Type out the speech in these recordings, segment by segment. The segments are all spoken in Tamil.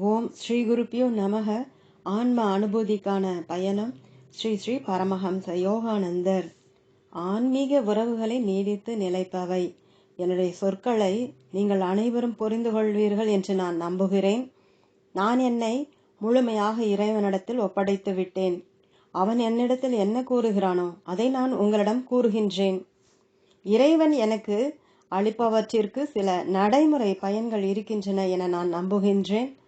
ஓம் ஸ்ரீ குருப்பியோ நமக. ஆன்ம அனுபூதிக்கான பயணம் ஸ்ரீ ஸ்ரீ பரமஹம்ச யோகானந்தர். ஆன்மீக உறவுகளை நீடித்து நிலைப்பவை. என்னுடைய சொற்களை நீங்கள் அனைவரும் புரிந்து கொள்வீர்கள் என்று நான் நம்புகிறேன். நான் என்னை முழுமையாக இறைவனிடத்தில் ஒப்படைத்து விட்டேன். அவன் என்னிடத்தில் என்ன கூறுகிறானோ அதை நான் உங்களிடம் கூறுகின்றேன். இறைவன் எனக்கு அளிப்பவற்றிற்கு சில நடைமுறை பயன்கள் இருக்கின்றன என நான் நம்புகின்றேன்.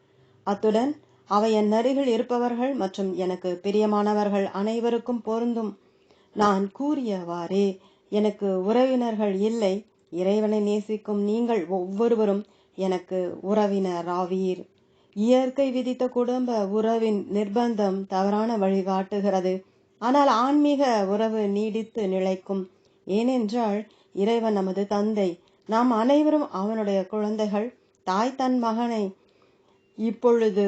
அத்துடன் அவை என் அருகில் இருப்பவர்கள் மற்றும் எனக்கு பிரியமானவர்கள் அனைவருக்கும் பொருந்தும். நான் கூறியவாறே எனக்கு உறவினர்கள் இல்லை. இறைவனை நேசிக்கும் நீங்கள் ஒவ்வொருவரும் எனக்கு உறவினராவீர். இயற்கை விதித்த குடும்ப உறவின் நிர்பந்தம் தவறான வழிகாட்டுகிறது. ஆனால் ஆன்மீக உறவு நீடித்து நிலைக்கும். ஏனென்றால் இறைவன் நமது தந்தை. நாம் அனைவரும் அவனுடைய குழந்தைகள். தாய் தன் மகனை இப்பொழுது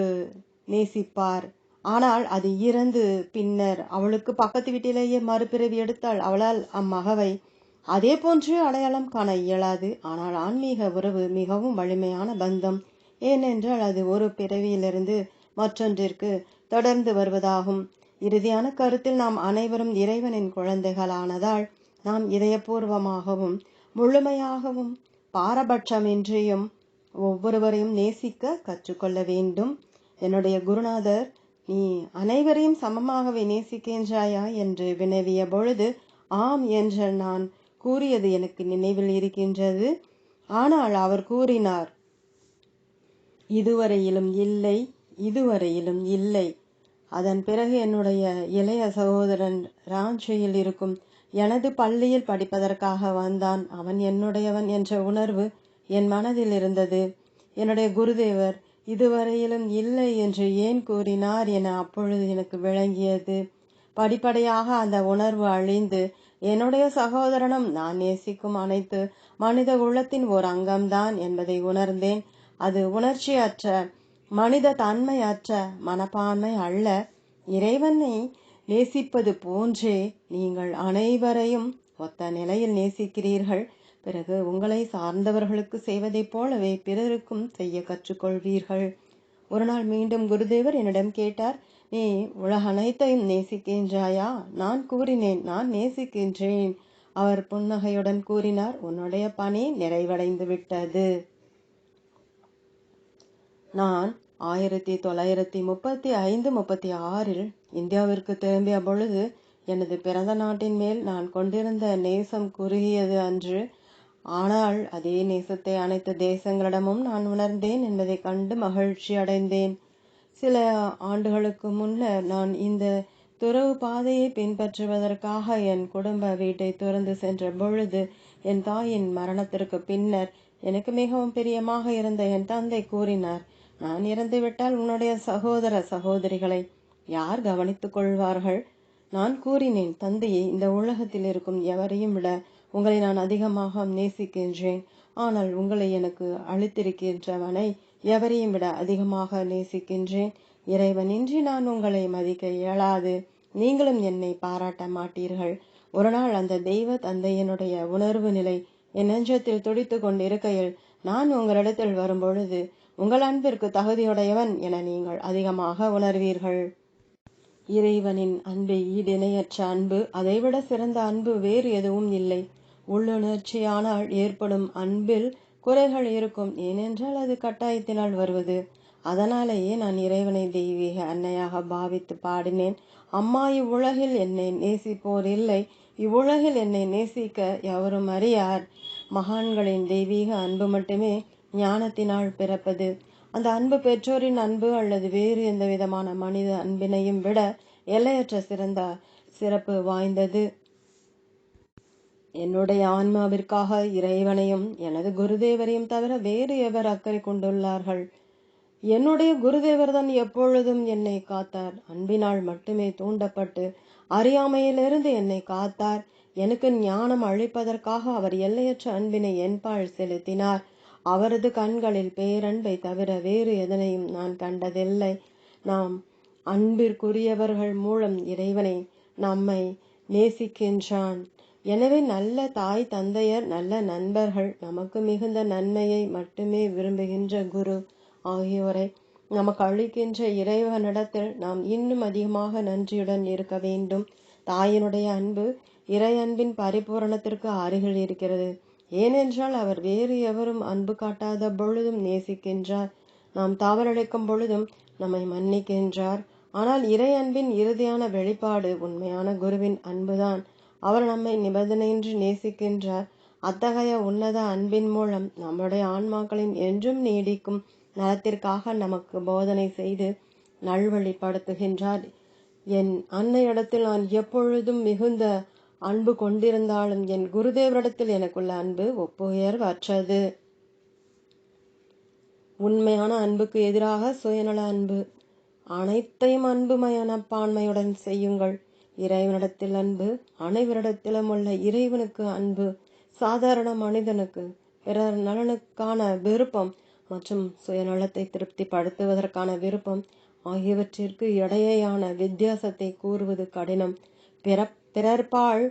நேசிப்பார். ஆனால் அது இறந்து பின்னர் அவளுக்கு பக்கத்து வீட்டிலேயே மறுபிறவி எடுத்தால் அவளால் அம்மகவை அதே போன்று அடையாளம் காண இயலாது. ஆனால் ஆன்மீக உறவு மிகவும் வலிமையான பந்தம். ஏனென்றால் அது ஒரு பிறவியிலிருந்து மற்றொன்றிற்கு தொடர்ந்து வருவதாகும். இறுதியான கருத்தில் நாம் அனைவரும் இறைவனின் குழந்தைகளானதால் நாம் இதயபூர்வமாகவும் முழுமையாகவும் பாரபட்சமின்றியும் ஒவ்வொருவரையும் நேசிக்க கற்றுக்கொள்ள வேண்டும். என்னுடைய குருநாதர் நீ அனைவரையும் சமமாகவே நேசிக்கின்றாயா? என்று வினவிய பொழுது ஆம் என்று நான் கூறியது எனக்கு நினைவில் இருக்கின்றது. ஆனால் அவர் கூறினார் இதுவரையிலும் இல்லை இதுவரையிலும் இல்லை. அதன் பிறகு என்னுடைய இளைய சகோதரன் ராஞ்சியில் இருக்கும் எனது பள்ளியில் படிப்பதற்காக வந்தான். அவன் என்னுடையவன் என்ற உணர்வு என் மனதில் இருந்தது. என்னுடைய குருதேவர் இதுவரையிலும் இல்லை என்று ஏன் கூறினார் என அப்பொழுது எனக்கு விளங்கியது. படிப்படியாக அந்த உணர்வு அழிந்து என்னுடைய சகோதரனும் நான் நேசிக்கும் அனைத்து மனித உள்ளத்தின் ஒரு அங்கம்தான் என்பதை உணர்ந்தேன். அது உணர்ச்சியற்ற மனித தன்மையற்ற மனப்பான்மை அல்ல. இறைவனை நேசிப்பது போன்றே நீங்கள் அனைவரையும் ஒத்த நிலையில் நேசிக்கிறீர்கள். பிறகு உங்களை சார்ந்தவர்களுக்கு செய்வதைப் போலவே பிறருக்கும் செய்ய கற்றுக்கொள்வீர்கள். ஒரு நாள் மீண்டும் குருதேவர் என்னிடம் கேட்டார் நீ உலக அனைத்தையும் நேசிக்கின்றாயா? நான் கூறினேன் நான் நேசிக்கின்றேன். அவர் புன்னகையுடன் கூறினார் உன்னுடைய பணி நிறைவடைந்து விட்டது நான் ஆயிரத்தி தொள்ளாயிரத்தி முப்பத்தி ஐந்து முப்பத்தி ஆறில் இந்தியாவிற்கு திரும்பிய பொழுது எனது பிறந்த நாட்டின் மேல் நான் கொண்டிருந்த நேசம் குறுகியது அன்று ஆனால் அதே நேசத்தை அனைத்து தேசங்களிடமும் நான் உணர்ந்தேன் என்பதை கண்டு மகிழ்ச்சி அடைந்தேன். சில ஆண்டுகளுக்கு முன்னர் நான் இந்த துறவு பாதையை பின்பற்றுவதற்காக என் குடும்ப வீட்டை துறந்து சென்ற பொழுது என் தாயின் மரணத்திற்கு பின்னர் எனக்கு மிகவும் பிரியமாக இருந்த என் தந்தை கூறினார் நான் இறந்துவிட்டால் உன்னுடைய சகோதர சகோதரிகளை யார் கவனித்துக் கொள்வார்கள்? நான் கூறினேன் தந்தையை இந்த உலகத்தில் இருக்கும் எவரையும் விட உங்களை நான் அதிகமாக நேசிக்கின்றேன். ஆனால் உங்களை எனக்கு அளித்திருக்கின்றவனை எவரையும் விட அதிகமாக நேசிக்கின்றேன். இறைவனின்றி நான் உங்களை மதிக்க இயலாது. நீங்களும் என்னை பாராட்ட மாட்டீர்கள். ஒரு நாள் அந்த தெய்வ தந்தையனுடைய உணர்வு நிலை என் நெஞ்சத்தில் துடித்து கொண்டிருக்கையில் நான் உங்களிடத்தில் வரும்பொழுது உங்கள் அன்பிற்கு தகுதியுடையவன் என நீங்கள் அதிகமாக உணர்வீர்கள். இறைவனின் அன்பை ஈடிணையற்ற அன்பு அதைவிட சிறந்த அன்பு வேறு எதுவும் இல்லை. உள்ளுணர்ச்சியானால் ஏற்படும் அன்பில் குறைகள் இருக்கும். ஏனென்றால் அது கட்டாயத்தினால் வருவது. அதனாலேயே நான் இறைவனை தெய்வீக அன்னையாக பாவித்து பாடினேன். அம்மா இவ்வுலகில் என்னை நேசிப்போர் இல்லை. இவ்வுலகில் என்னை நேசிக்க எவரும் அறியார். மகான்களின் தெய்வீக அன்பு மட்டுமே ஞானத்தினால் பிறப்பது. அந்த அன்பு பெற்றோரின் அன்பு அல்லது வேறு எந்த விதமான மனித அன்பினையும் விட எல்லையற்ற சிறந்த சிறப்பு வாய்ந்தது. என்னுடைய ஆன்மாவிற்காக இறைவனையும் எனது குருதேவரையும் தவிர வேறு எவர் அக்கறை கொண்டுள்ளார்கள்? என்னுடைய குருதேவர் தான் எப்பொழுதும் என்னை காத்தார். அன்பினால் மட்டுமே தூண்டப்பட்டு அறியாமையிலிருந்து என்னை காத்தார். எனக்கு ஞானம் அழிப்பதற்காக அவர் எல்லையற்ற அன்பினை என்பால் செலுத்தினார். அவரது கண்களில் பேரன்பை தவிர வேறு எதனையும் நான் கண்டதில்லை. நாம் அன்பிற்குரியவர்கள் மூலம் இறைவனை நம்மை நேசிக்கின்றான். எனவே நல்ல தாய் தந்தையர் நல்ல நண்பர்கள் நமக்கு மிகுந்த நன்மையை மட்டுமே விரும்புகின்ற குரு ஆகியோரை நமக்கு அளிக்கின்ற இறைவனிடத்தில் நாம் இன்னும் அதிகமாக நன்றியுடன் இருக்க வேண்டும். தாயினுடைய அன்பு இறை அன்பின் பரிபூரணத்திற்கு அருகில் இருக்கிறது. ஏனென்றால் அவர் வேறு எவரும் அன்பு காட்டாத பொழுதும் நேசிக்கின்றார். நாம் தவறளிக்கும் பொழுதும் நம்மை மன்னிக்கின்றார். ஆனால் இறை அன்பின் இறுதியான வெளிப்பாடு உண்மையான குருவின் அன்புதான். அவர் நம்மை நிபந்தனையின்றி நேசிக்கின்றார் அத்தகைய உன்னத அன்பின் மூலம் நம்முடைய ஆன்மாக்களின் என்றும் நீடிக்கும் நலத்திற்காக நமக்கு போதனை செய்து நல்வழிப்படுத்துகின்றார். என் அன்னையிடத்தில் நான் எப்பொழுதும் மிகுந்த அன்பு கொண்டிருந்தாலும் என் குருதேவரிடத்தில் எனக்குள்ள அன்பு ஒப்புயர்வற்றது. உண்மையான அன்புக்கு எதிராக சுயநல அன்பு. அனைத்தையும் அன்புமயான பான்மையுடன் செய்யுங்கள். இறைவனிடத்தில் அன்பு அனைவரிடத்திலும் உள்ள இறைவனுக்கு அன்பு சாதாரண மனிதனுக்கு பிறர் நலனுக்கான விருப்பம் மற்றும் சுயநலத்தை திருப்திப்படுத்துவதற்கான விருப்பம் ஆகியவற்றிற்கு இடையேயான வித்தியாசத்தை கூறுவது கடினம். பிற பிறர்பால்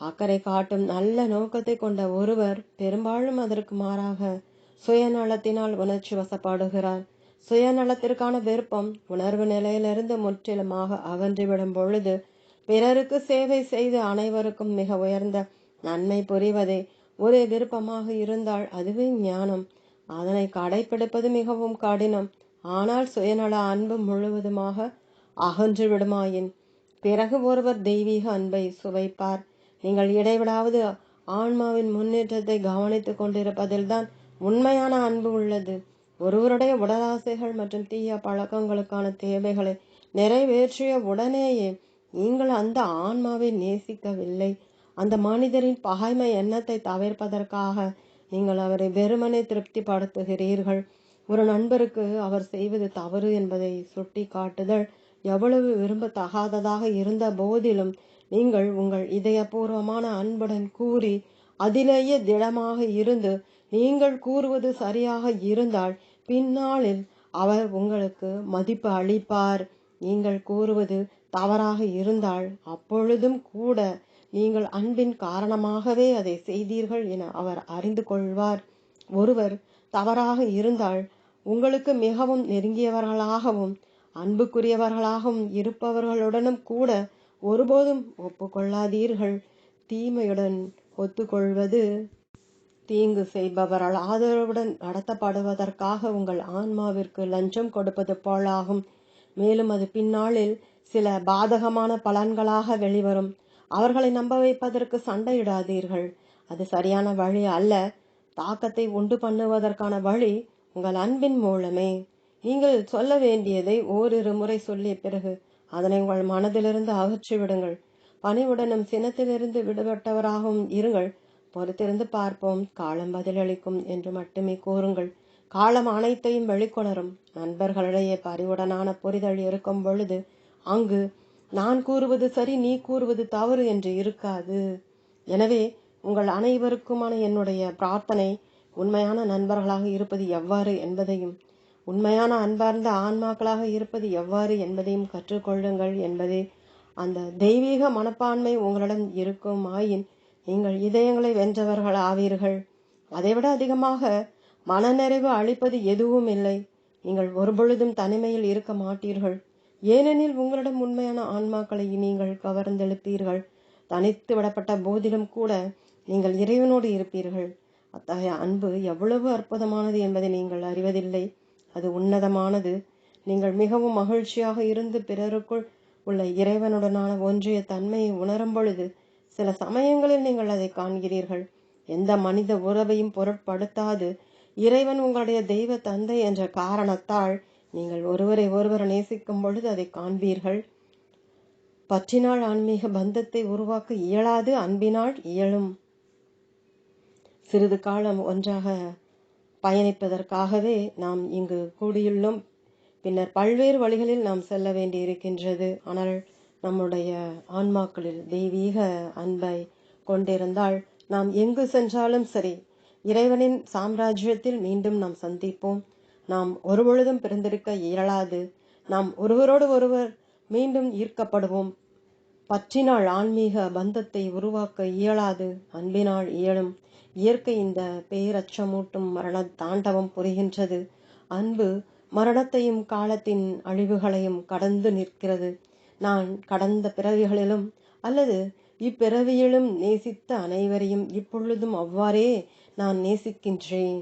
அக்கறை காட்டும் நல்ல நோக்கத்தை கொண்ட ஒருவர் பெரும்பாலும் அதற்கு மாறாக சுயநலத்தினால் உணர்ச்சி வசப்படுகிறார். சுயநலத்திற்கான விருப்பம் உணர்வு நிலையிலிருந்து முற்றிலுமாக அகன்றுவிடும் பொழுது பிறருக்கு சேவை செய்து அனைவருக்கும் மிக உயர்ந்த நன்மை புரிவதே ஒரே விருப்பமாக இருந்தால் அதுவே ஞானம். அதனை கடைபிடிப்பது மிகவும் கடினம். ஆனால் சுயநல அன்பு முழுவதுமாக அகன்று விடுமாயின்? பிறகு ஒருவர் தெய்வீக அன்பை சுவைப்பார். நீங்கள் இடைவிடாவது ஆன்மாவின் முன்னேற்றத்தை கவனித்துக் கொண்டிருப்பதில்தான் உண்மையான அன்பு உள்ளது. ஒருவருடைய உடலாசைகள் மற்றும் தீய பழக்கங்களுக்கான தேவைகளை நிறைவேற்றிய உடனேயே நீங்கள் அந்த ஆன்மாவை நேசிக்கவில்லை. அந்த மனிதரின் பகைமை எண்ணத்தை தவிர்ப்பதற்காக நீங்கள் அவரை வெறுமனே திருப்திப்படுத்துகிறீர்கள். ஒரு நண்பருக்கு அவர் செய்வது தவறு என்பதை சுட்டி காட்டுதல் எவ்வளவு விரும்பத்தகாததாக இருந்த போதிலும் நீங்கள் உங்கள் இதயபூர்வமான அன்புடன் கூறி அதிலேயே திடமாக இருந்து நீங்கள் கூறுவது சரியாக இருந்தால் பின்னாளில் அவர் உங்களுக்கு மதிப்பு அளிப்பார். நீங்கள் கூறுவது தவறாக இருந்தால் அப்பொழுதும் கூட நீங்கள் அன்பின் காரணமாகவே அதை செய்தீர்கள் என அவர் அறிந்து கொள்வார். ஒருவர் தவறாக இருந்தால் உங்களுக்கு மிகவும் நெருங்கியவர்களாகவும் அன்புக்குரியவர்களாகவும் இருப்பவர்களுடனும் கூட ஒருபோதும் ஒப்புக்கொள்ளாதீர்கள். தீமையுடன் ஒத்துக்கொள்வது தீங்கு செய்பவரால் ஆதரவுடன் நடத்தப்படுவதற்காக உங்கள் ஆன்மாவிற்கு லஞ்சம் கொடுப்பது போலாகும். மேலும் அது பின்னாளில் சில பாதகமான பலன்களாக வெளிவரும். அவர்களை நம்ப வைப்பதற்கு சண்டையிடாதீர்கள். அது சரியான வழி அல்ல. தாக்கத்தை உண்டு பண்ணுவதற்கான வழி உங்கள் அன்பின் மூலமே. நீங்கள் சொல்ல வேண்டியதை ஓரிரு முறை சொல்லிய பிறகு அதனை உங்கள் மனதிலிருந்து அகற்றி விடுங்கள் பணிவுடனும் சினத்திலிருந்து விடுபட்டவராகவும் இருங்கள். பொறுத்திருந்து பார்ப்போம். காலம் பதிலளிக்கும் என்று மட்டுமே கூறுங்கள். காலம் அனைத்தையும் வெளிக்கொணரும். நண்பர்களிடையே பரிவுடனான புரிதல் இருக்கும் பொழுது அங்கு நான் கூறுவது சரி நீ கூறுவது தவறு என்று இருக்காது. எனவே உங்கள் அனைவருக்குமான என்னுடைய பிரார்த்தனை உண்மையான நண்பர்களாக இருப்பது எவ்வாறு என்பதையும் உண்மையான அன்பார்ந்த ஆன்மாக்களாக இருப்பது எவ்வாறு என்பதையும் கற்றுக்கொள்ளுங்கள் என்பதே அந்த தெய்வீக மனப்பான்மை உங்களிடம் இருக்கும் ஆயின் நீங்கள் இதயங்களை வென்றவர்கள் ஆவீர்கள் அதைவிட அதிகமாக மனநிறைவு அளிப்பது எதுவும் இல்லை. நீங்கள் ஒருபொழுதும் தனிமையில் இருக்க மாட்டீர்கள். ஏனெனில் உங்களிடம் உண்மையான ஆன்மாக்களை நீங்கள் கவர்ந்தெழுப்பீர்கள் தனித்து விடப்பட்ட போதிலும் கூட நீங்கள் இறைவனோடு இருப்பீர்கள். அத்தகைய அன்பு எவ்வளவு அற்புதமானது என்பதை நீங்கள் அறிவதில்லை. அது உன்னதமானது. நீங்கள் மிகவும் மகிழ்ச்சியாக இருந்து பிறருக்குள் உள்ள இறைவனுடனான ஒன்றிய தன்மையை உணரும் பொழுது சில சமயங்களில் நீங்கள் அதை காண்கிறீர்கள். எந்த மனித உறவையும் பொருட்படுத்தாது. இறைவன் உங்களுடைய தெய்வ தந்தை என்ற காரணத்தால் நீங்கள் ஒருவரை ஒருவர் நேசிக்கும் பொழுது அதை காண்பீர்கள். பற்றினால் ஆன்மீக பந்தத்தை உருவாக்க இயலாது அன்பினால் இயலும். சிறிது காலம் ஒன்றாக பயணிப்பதற்காகவே நாம் இங்கு கூடியுள்ளோம். பின்னர் பல்வேறு வழிகளில் நாம் செல்ல வேண்டி இருக்கின்றது ஆனால் நம்முடைய ஆன்மாக்களில் தெய்வீக அன்பை கொண்டிருந்தால் நாம் எங்கு சென்றாலும் சரி இறைவனின் சாம்ராஜ்யத்தில் மீண்டும் நாம் சந்திப்போம். நாம் ஒருபொழுதும் பிறந்திருக்க இயலாது. நாம் ஒருவரோடு ஒருவர் மீண்டும் ஈர்க்கப்படுவோம். பற்றினால் ஆன்மீக பந்தத்தை உருவாக்க இயலாது. அன்பினால் இயலும். இயற்கை இந்த பேரச்சமூட்டும் மரண தாண்டவம் புரிகின்றது. அன்பு மரணத்தையும் காலத்தின் அழிவுகளையும் கடந்து நிற்கிறது. நான் கடந்த பிறவிகளிலும் அல்லது இப்பிறவியிலும் நேசித்த அனைவரையும் இப்பொழுதும் அவ்வாறே நான் நேசிக்கின்றேன்.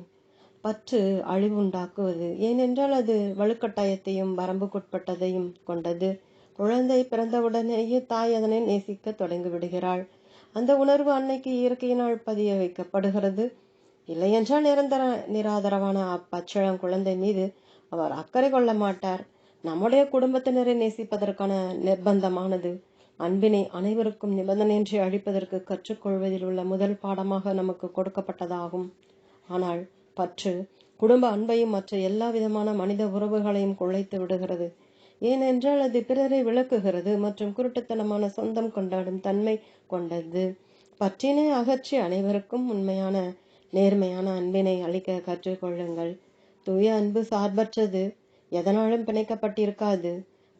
பற்று அழிவுண்டாக்குவது ஏனென்றால் அது வலுக்கட்டாயத்தையும் வரம்புக்குட்பட்டதையும் கொண்டது. குழந்தை பிறந்தவுடனேயே தாய் அதனை நேசிக்க தொடங்கிவிடுகிறாள். அந்த உணர்வு அன்னைக்கு இயற்கையினால் பதிய வைக்கப்படுகிறது. இல்லையென்றால் நிரந்தர நிராதரவான அப்பச்சிளம் குழந்தை மீது அவர் அக்கறை கொள்ள மாட்டார். நம்முடைய குடும்பத்தினரை நேசிப்பதற்கான நிர்பந்தமானது. அன்பினை அனைவருக்கும் நிபந்தனையின்றி அழிப்பதற்கு கற்றுக்கொள்வதில் உள்ள முதல் பாடமாக நமக்கு கொடுக்கப்பட்டதாகும். ஆனால் பற்று குடும்ப அன்பையும் மற்ற எல்லா விதமான மனித உறவுகளையும் குழைத்து விடுகிறது. ஏனென்றால் அது பிறரை விளக்குகிறது மற்றும் குருட்டுத்தனமான சொந்தம் கொண்டாடும் தன்மை கொண்டது. பற்றினை அகற்றி அனைவருக்கும் உண்மையான நேர்மையான அன்பினை அளிக்க கற்றுக்கொள்ளுங்கள். தூய அன்பு சார்பற்றது. எதனாலும் பிணைக்கப்பட்டிருக்காது.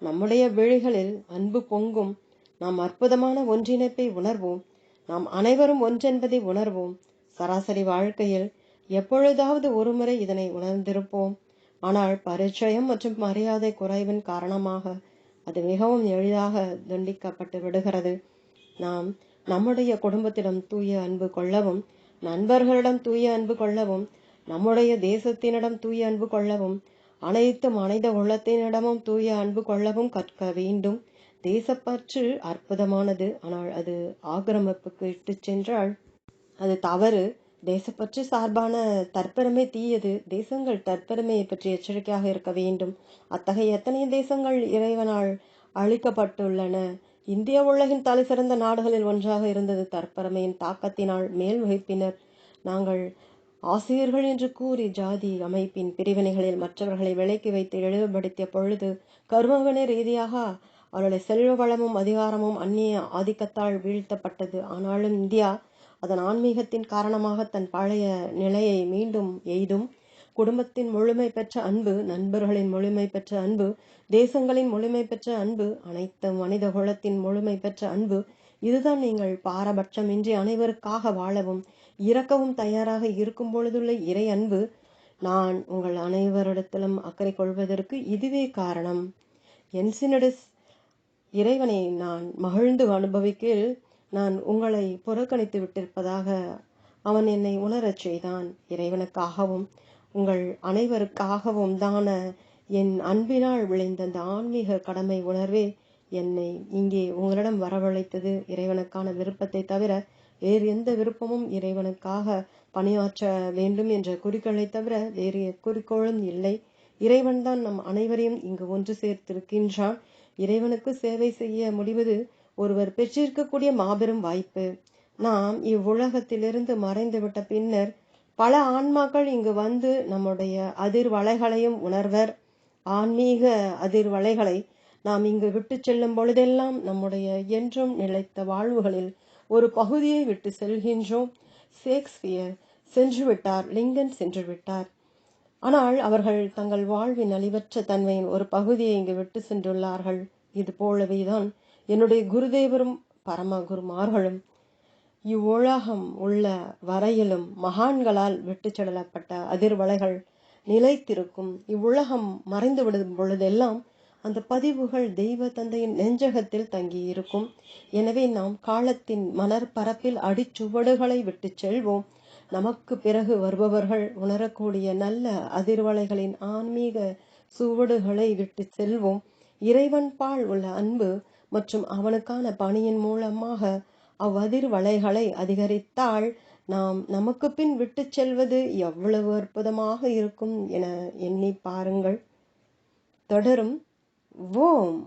நம்முடைய விழிகளில் அன்பு பொங்கும். நாம் அற்புதமான ஒன்றிணைப்பை உணர்வோம். நாம் அனைவரும் ஒன்றென்பதை உணர்வோம். சராசரி வாழ்க்கையில் எப்பொழுதாவது ஒருமுறை இதனை உணர்ந்திருப்போம். ஆனால் பரிச்சயம் மற்றும் மரியாதை குறைவின் காரணமாக அது மிகவும் எளிதாக துண்டிக்கப்பட்டு விடுகிறது. நாம் நம்முடைய குடும்பத்திடம் தூய அன்பு கொள்ளவும் நண்பர்களிடம் தூய அன்பு கொள்ளவும் நம்முடைய தேசத்தினிடம் தூய அன்பு கொள்ளவும் அனைத்து மனித உள்ளத்தினிடமும் தூய அன்பு கொள்ளவும் கற்க வேண்டும். தேசப்பற்று அற்புதமானது. ஆனால் அது ஆக்கிரமிப்புக்கு இட்டு சென்றால் அது தவறு. தேசப்பற்று சார்பான தற்பெருமை தீயது. தேசங்கள் தற்பெருமையை பற்றி எச்சரிக்கையாக இருக்க வேண்டும். அத்தகைய எத்தனை தேசங்கள் இறைவனால் அழிக்கப்பட்டுள்ளன? இந்திய உலகின் தலை சிறந்த நாடுகளில் ஒன்றாக இருந்தது தற்பெருமையின் தாக்கத்தினால் மேல் வகுப்பினர். நாங்கள் ஆசிரியர்கள் என்று கூறி ஜாதி அமைப்பின் பிரிவினைகளில் மற்றவர்களை விலைக்கு வைத்து இழிவுபடுத்திய பொழுது கர்மவினை ரீதியாக அவருடைய செல்வ வளமும் அதிகாரமும் அந்நிய ஆதிக்கத்தால் வீழ்த்தப்பட்டது. ஆனாலும் இந்தியா அதன் ஆன்மீகத்தின் காரணமாக தன் பழைய நிலையை மீண்டும் எய்தும். குடும்பத்தின் முழுமை பெற்ற அன்பு நண்பர்களின் முழுமை பெற்ற அன்பு தேசங்களின் முழுமை பெற்ற அன்பு அனைத்து மனித குலத்தின் முழுமை பெற்ற அன்பு இதுதான் நீங்கள் பாரபட்சமின்றி அனைவருக்காக வாழவும் இறக்கவும் தயாராக இருக்கும் பொழுதுள்ள இறை அன்பு நான் உங்கள் அனைவரிடத்திலும் அக்கறை கொள்வதற்கு இதுவே காரணம். என்சினடஸ் இறைவனை நான் மகிழ்ந்து அனுபவிக்கில் நான் உங்களை புறக்கணித்து விட்டிருப்பதாக அவன் என்னை உணரச் செய்தான். இறைவனுக்காகவும் உங்கள் அனைவருக்காகவும் தான என் அன்பினால் விளைந்த அந்த ஆன்மீக கடமை உணர்வே என்னை இங்கே உங்களிடம் வரவழைத்தது. இறைவனுக்கான விருப்பத்தை தவிர வேறு எந்த விருப்பமும் இறைவனுக்காக பணியாற்ற வேண்டும் என்ற குறிக்கோளை தவிர வேறு குறிக்கோளும் இல்லை. இறைவன்தான் நம் அனைவரையும் இங்கு ஒன்று சேர்த்திருக்கின்றான். இறைவனுக்கு சேவை செய்ய முடிவது ஒருவர் பெற்றிருக்கக்கூடிய மாபெரும் வாய்ப்பு. நாம் இவ்வுலகத்திலிருந்து மறைந்துவிட்ட பின்னர் பல ஆன்மாக்கள் இங்கு வந்து நம்முடைய அதிர்வலைகளையும் உணர்வர். ஆன்மீக அதிர்வலைகளை நாம் இங்கு விட்டு செல்லும் பொழுதெல்லாம் நம்முடைய என்றும் நிலைத்த வாழ்வுகளில் ஒரு பகுதியை விட்டு செல்கின்றோம். ஷேக்ஸ்பியர் சென்று விட்டார் லிங்கன் சென்று விட்டார் ஆனால் அவர்கள் தங்கள் வாழ்வின் அழிவற்ற தன்மையின் ஒரு பகுதியை இங்கு விட்டு சென்றுள்ளார்கள். இது போலவேதான் என்னுடைய குருதேவரும் பரம குருமார்களும் இவ்வுலகம் உள்ள வரையிலும் மகான்களால் விட்டு செல்லப்பட்ட அதிர்வலைகள் நிலைத்திருக்கும். இவ்வுலகம் மறைந்து விடும் பொழுதெல்லாம் அந்த பதிவுகள் தெய்வ தந்தையின் நெஞ்சகத்தில் தங்கியிருக்கும். எனவே நாம் காலத்தின் மணற்பரப்பில் அடிச்சுவடுகளை விட்டு செல்வோம். நமக்கு பிறகு வருபவர்கள் உணரக்கூடிய நல்ல அதிர்வலைகளின் ஆன்மீக சுவடுகளை விட்டு செல்வோம். இறைவன் பால் உள்ள அன்பு மற்றும் அவனுக்கான பணியின் மூலமாக அவ்வதிர்வலைகளை அதிகரித்தால் நாம் நமக்கு பின் விட்டு செல்வது எவ்வளவு அற்புதமாக இருக்கும் என எண்ணி பாருங்கள். தொடரும். ஓம்